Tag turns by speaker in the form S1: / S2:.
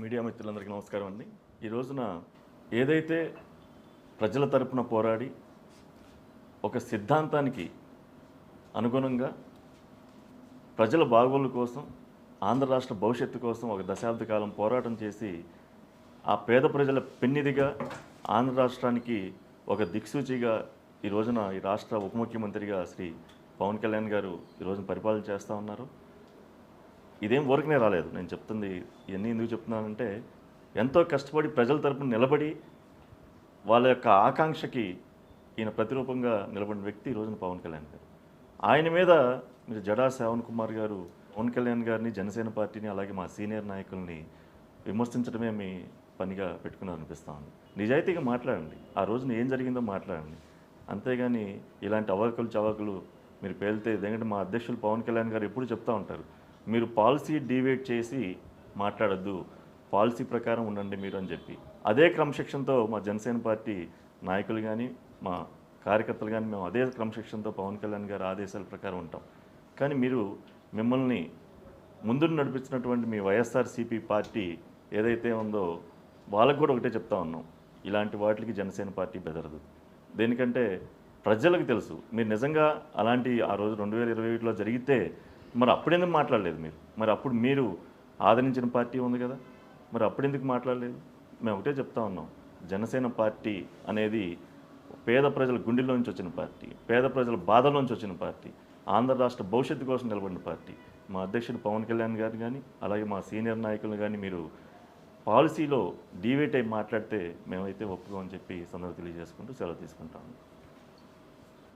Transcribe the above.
S1: Media మిత్రులందరికీ నమస్కారం అండి. ఈ రోజున ఏదైతే ప్రజల తరపున పోరాడి ఒక సిద్ధాంతానికి అనుగుణంగా ప్రజల బాగోళ్ళ కోసం ఆంధ్ర రాష్ట్ర భవిష్యత్తు కోసం ఒక దశాబ్ద కాలం పోరాటం చేసి ఆ పేద ప్రజల పెన్నిదిగా ఆంధ్ర రాష్ట్రానికి ఒక దిక్సూచిగా ఈ రోజున ఈ రాష్ట్ర ఉప ముఖ్యమంత్రిగా శ్రీ పవన్ కళ్యాణ్ గారు ఈరోజు పరిపాలన చేస్తూ ఉన్నారు. ఇదేం ఊరికనే రాలేదు. నేను చెప్తుంది ఇవన్నీ ఎందుకు చెప్తున్నానంటే ఎంతో కష్టపడి ప్రజల తరపున నిలబడి వాళ్ళ యొక్క ఆకాంక్షకి ఈయన ప్రతిరూపంగా నిలబడిన వ్యక్తి ఈ రోజున పవన్ కళ్యాణ్ గారు. ఆయన మీద మీరు జడా శ్రావణ్ కుమార్ గారు పవన్ కళ్యాణ్ గారిని జనసేన పార్టీని అలాగే మా సీనియర్ నాయకుల్ని విమర్శించడమే మీ పనిగా పెట్టుకున్నారనిపిస్తా ఉంది నిజాయితీగా మాట్లాడండి. ఆ రోజున ఏం జరిగిందో మాట్లాడండి. అంతేగాని ఇలాంటి అవాకులు చవాకులు మీరు పేలితే ఎందుకంటే మా అధ్యక్షులు పవన్ కళ్యాణ్ గారు ఎప్పుడు చెప్తా ఉంటారు. మీరు పాలసీ డివేట్ చేసి మాట్లాడొద్దు. పాలసీ ప్రకారం ఉండండి మీరు అని చెప్పి. అదే క్రమశిక్షణతో మా జనసేన పార్టీ నాయకులు కానీ మా కార్యకర్తలు కానీ మేము అదే క్రమశిక్షణతో పవన్ కళ్యాణ్ గారి ఆదేశాల ప్రకారం ఉంటాం. కానీ మీరు మిమ్మల్ని ముందు నడిపించినటువంటి మీ వైఎస్ఆర్సీపీ పార్టీ ఏదైతే ఉందో వాళ్ళకు కూడా ఒకటే చెప్తా ఉన్నాం. ఇలాంటి వాటికి జనసేన పార్టీ బెదరదు. దేనికంటే ప్రజలకు తెలుసు. మీరు నిజంగా అలాంటి ఆ రోజు రెండు వేల ఇరవై ఒకటిలో జరిగితే మరి అప్పుడెందుకు మాట్లాడలేదు మీరు? మరి అప్పుడు మీరు ఆదరించిన పార్టీ ఉంది కదా. మరి అప్పుడెందుకు మాట్లాడలేదు? మేము ఒకటే చెప్తా ఉన్నాం. జనసేన పార్టీ అనేది పేద ప్రజల గుండెల్లోంచి వచ్చిన పార్టీ పేద ప్రజల బాధలోంచి వచ్చిన పార్టీ ఆంధ్ర రాష్ట్ర భవిష్యత్తు కోసం నిలబడిన పార్టీ. మా అధ్యక్షుడు పవన్ కళ్యాణ్ గారు కానీ అలాగే మా సీనియర్ నాయకులు కానీ మీరు పాలసీలో డివేట్ అయి మాట్లాడితే మేమైతే ఒప్పుకోమని చెప్పి ఈ సందర్భం తెలియజేసుకుంటూ సెలవు తీసుకుంటాము